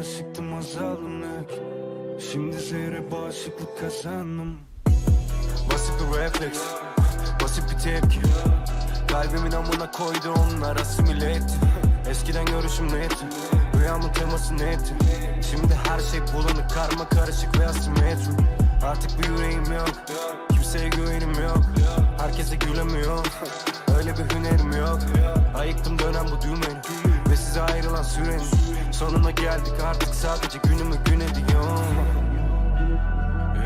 aşıktım azaldım hep Şimdi zehre bağışıklık kazandım. Basit bir refleks Basit bir tepki. Kalbimin amına koydu onlar asimile etti Eskiden görüşüm netti Rüyamın teması netti Şimdi her şey bulanık karma karışık ve asimetrik. Artık bir yüreğim yok Kimseye güvenim yok. Herkese gülemiyor Öyle bir hünerim yok. Ayıktım dönen bu düğmeni Ve size ayrılan sürenin Sonuna geldik artık sadece günümü gün ediyorum.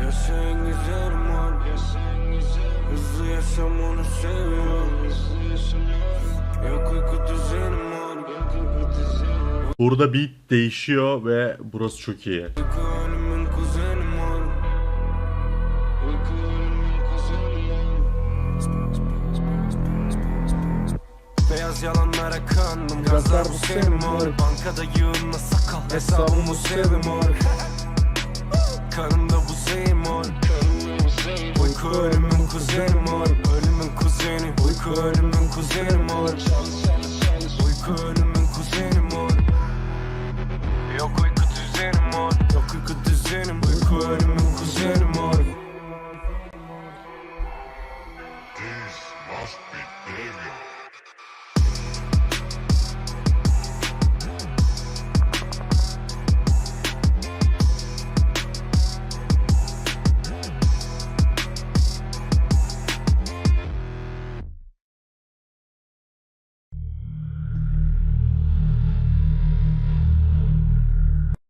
Yaşayın güzelim var Hızlı yaşam onu seviyorum. Yok uyku düzenim var Burada beat değişiyor ve burası çok iyi. Uyku yalanlara kandım. Gazlar bu senin mor. Bankada yığınla sakal Hesabım bu sevim mor. Kanımda bu zehir mor. Uyku ölümün kuzeni mor. Ölümün kuzeni. Uyku ölümün kuzeni mor. Uyku ölümün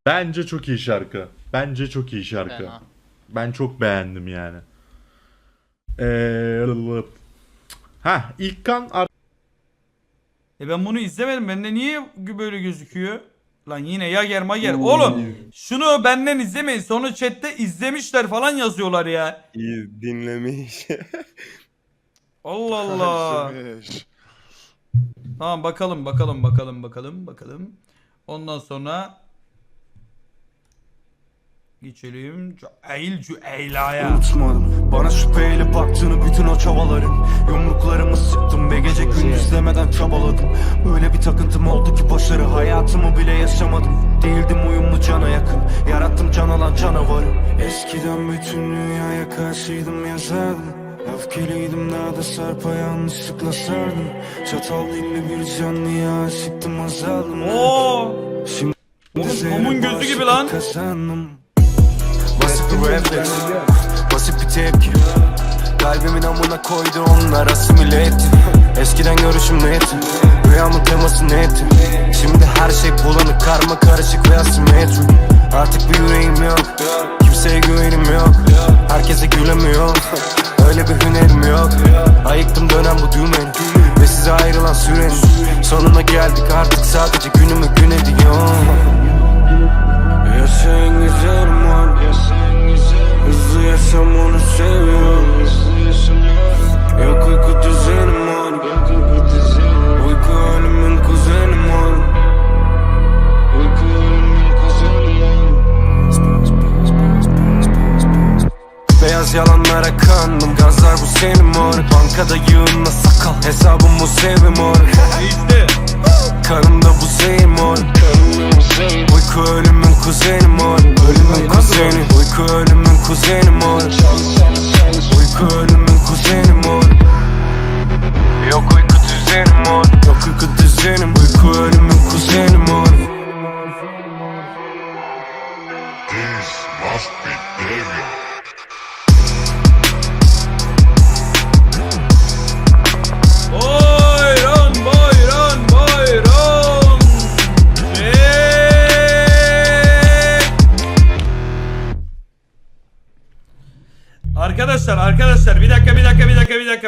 Bence çok iyi şarkı. Bence çok iyi şarkı. Fena. Ben çok beğendim yani. Eee Ha İlkan ar- E ben bunu izlemedim. Bende niye böyle gözüküyor? Lan yine Yager Mager. Oğlum şunu benden izlemeyin. Sonra chatte izlemişler falan yazıyorlar ya. İyi dinlemiş. Allah Allah. İzlemiş. Tamam bakalım bakalım bakalım bakalım bakalım. Ondan sonra geçelim. Cüeyl Cüeyla'ya. Unutmadım. Bana şüpheyle baktığını bütün o çabaların. Yumruklarımı sıktım ve gece gündüz demeden çabaladım. Öyle bir takıntım oldu ki başarı hayatımı bile yaşamadım. Değildim uyumlu cana yakın. Yarattım can alan canavarı. Eskiden bütün dünyaya karşıydım yazardım. Öfkeliydim daha da sarpa yanlışlıkla sardım. Çatal dilli bir canlıya aşıktım azaldım. Oo! Şimdi Oğlum, Tom'un gözü gibi lan. Kazandım. Basit bir refleks Basit bir tepki. Kalbimin amına koydu onlar asimile etti Eskiden görüşüm netti Rüyamın teması netti Şimdi her şey bulanık karma karışık ve asimetrik. Artık bir yüreğim yok. Kimseye güvenim yok. Herkese gülemiyor. Öyle bir hünerim yok. Ayıktım dönen bu düğmeni Ve size ayrılan sürenin. Sonuna geldik artık sadece günümü gün ediyorum Yaşayın güzelim var Hızlı yaşam onu seviyorum. Yok uyku düzenim var. Uyku ölümün kuzenim var. Uyku ölümün kuzenim var Beyaz yalanlara kandım Gazlar bu senin mor Bankada yığınla sakal Hesabım bu sevim mor İşte. Kanımda bu zehir mor Uyku ölümün kuzeni mor. Ölümün kuzeni. Uyku ölümün kuzeni mor. Uyku ölümün kuzeni mor. Yok uyku düzenim mor. Yok uyku düzenim Uyku ölümün kuzeni mor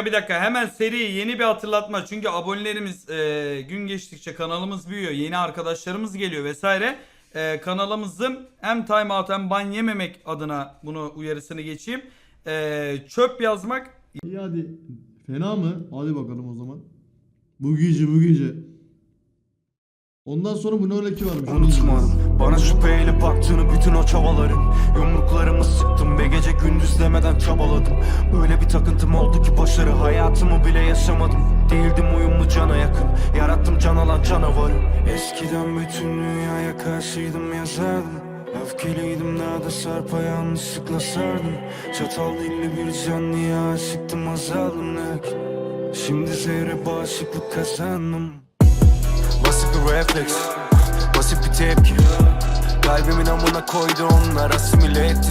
bir dakika hemen seri yeni bir hatırlatma çünkü abonelerimiz e, gün geçtikçe kanalımız büyüyor yeni arkadaşlarımız geliyor vesaire E, kanalımızın hem time out hem ban yememek adına bunu uyarısını geçeyim E, çöp yazmak İyi hadi. Fena mı? Hadi bakalım o zaman. Bu gece bu gece. Ondan sonra bu ne öyle ki varmış. Unutmadım Bana şüpheyle baktığını bütün o çabaların. Yumruklarımı sıktım ve gece gündüz demeden çabaladım. Öyle bir takıntım oldu ki başarı hayatımı bile yaşamadım. Değildim uyumlu cana yakın. Yarattım can alan canavarı. Eskiden bütün dünyaya karşıydım yazardım. Öfkeliydim daha da sarpa yanlışlıkla sardım. Çatal dilli bir canlıya aşıktım azaldım. Ne Şimdi zehre bağışıklık kazandım Bir refleks. Basit bir tepki. Kalbimin amına koydu onlar asimile etti.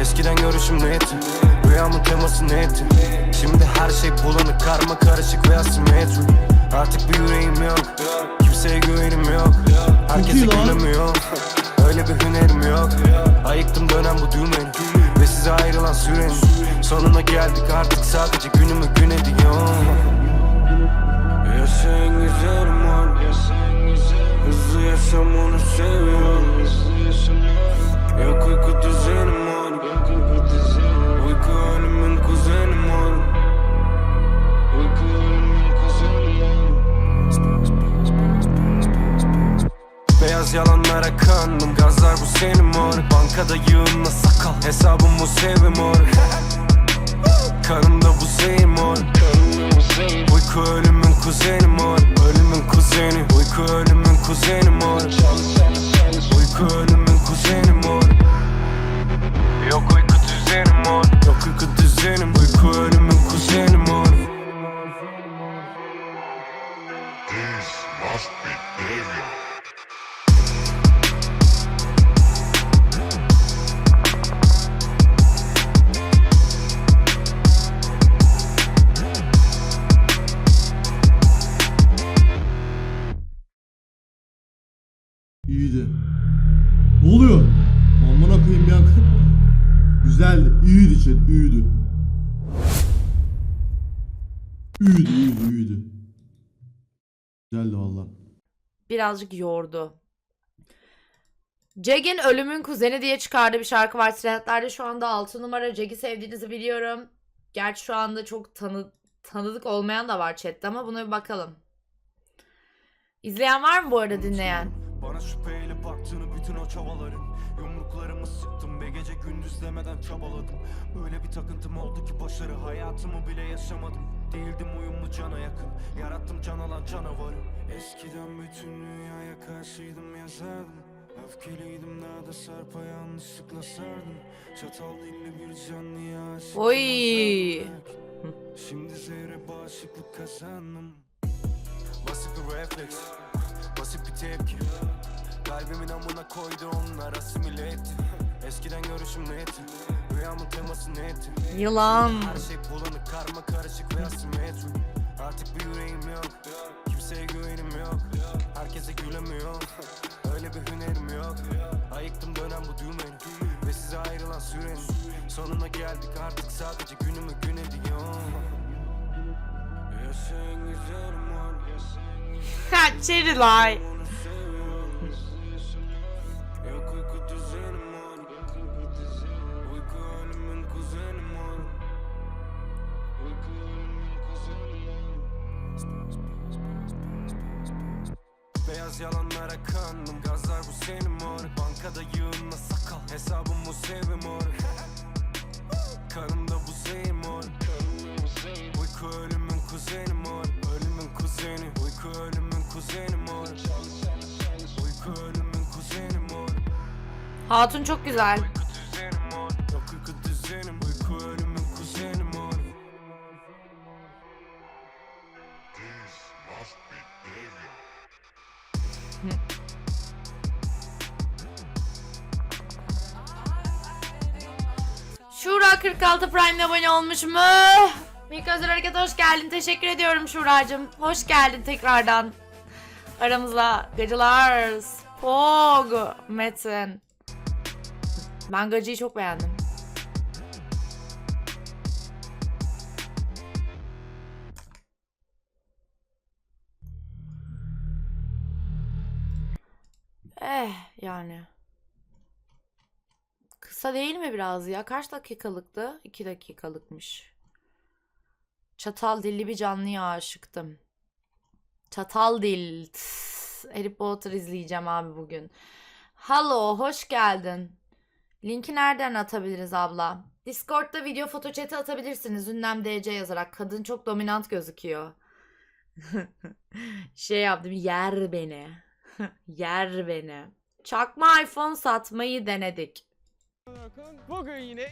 Eskiden görüşüm netti Rüyamın teması netti Şimdi her şey bulanık karma karışık ve asimetrik. Artık bir yüreğim yok. Kimseye güvenim yok. Herkese gülemiyor Öyle bir hünerim yok. Ayıktım dönen bu düğmeni Ve size ayrılan sürenin. Sonuna geldik artık. Sadece günümü gün ediyor Beyaz yalanlara kandım. Gazlar bu senin mor Bankada yığınla sakal. Hesabım bu sevi mor Kanımda bu zehir mor Uyku ölümün kuzeni mor Ölümün kuzeni. Uyku ölümün kuzeni mor Uyku ölümün kuzeni mor Güzeldi valla. birazcık yordu. Jack'in Ölümün Kuzeni diye çıkardığı bir şarkı var. Trendlerde şu anda 6 numara. Jack'i sevdiğinizi biliyorum. Gerçi şu anda çok tanı tanıdık olmayan da var chatte ama buna bir bakalım. İzleyen var mı bu arada dinleyen? Bana şüpheyle baktığını bütün o çabaların Yumruklarımı sıktım ve gece gündüz demeden çabaladım Öyle bir takıntım oldu ki başarı hayatımı bile yaşamadım Değildim uyumlu cana yakın. Yarattım can alan canavarı. Eskiden bütün dünyaya karşıydım yazardım. Öfkeliydim daha da sarpa yanlışlıkla sardım. Çatal dilli bir canlıya Oy. Şimdi zehre bağışıklık kazandım. Basit bir refleks Basit bir tepki. Kalbimin amına koydu onlar asimile etti Eskiden görüşüm netti Rüyamın teması netti Yılan. Her şey bulanık karma karışık ve asimetrik. Artık bir yüreğim yok. Kimseye güvenim yok. Herkese gülemiyor. Öyle bir hünerim yok. Ayıktım dönen bu düğmeni. Ve size ayrılan sürenin Sonuna geldik artık sadece günümü gün ediyor. Yaşayın güzelim var Ha Cherry Bankada yığınla sakal. Hesabım sevi mor Kanımda bu zehir mor Uyku ölümün kuzeni mor Ölümün kuzeni. Uyku ölümün kuzeni mor Uyku ölümün kuzeni mor Hatun çok güzel. 46 Prime'le abone olmuş mu? Mikrozer Hareket hoş geldin. Teşekkür ediyorum Şuracığım. Hoş geldin tekrardan. Aramızda gacılar. Pog. Metin. Ben gacıyı çok beğendim. Eh yani. Kısa değil mi biraz ya? Kaç dakikalıktı? 2 dakikalıkmış. Çatal dilli bir canlıya aşıktım. Çatal dil. Harry Potter izleyeceğim abi bugün. Halo, hoş geldin. Linki nereden atabiliriz abla? Discord'da video foto chat'e atabilirsiniz. Ünlem DC yazarak. Kadın çok dominant gözüküyor. şey yaptım. Yer beni. yer beni. Çakma iPhone satmayı denedik. Bugün yine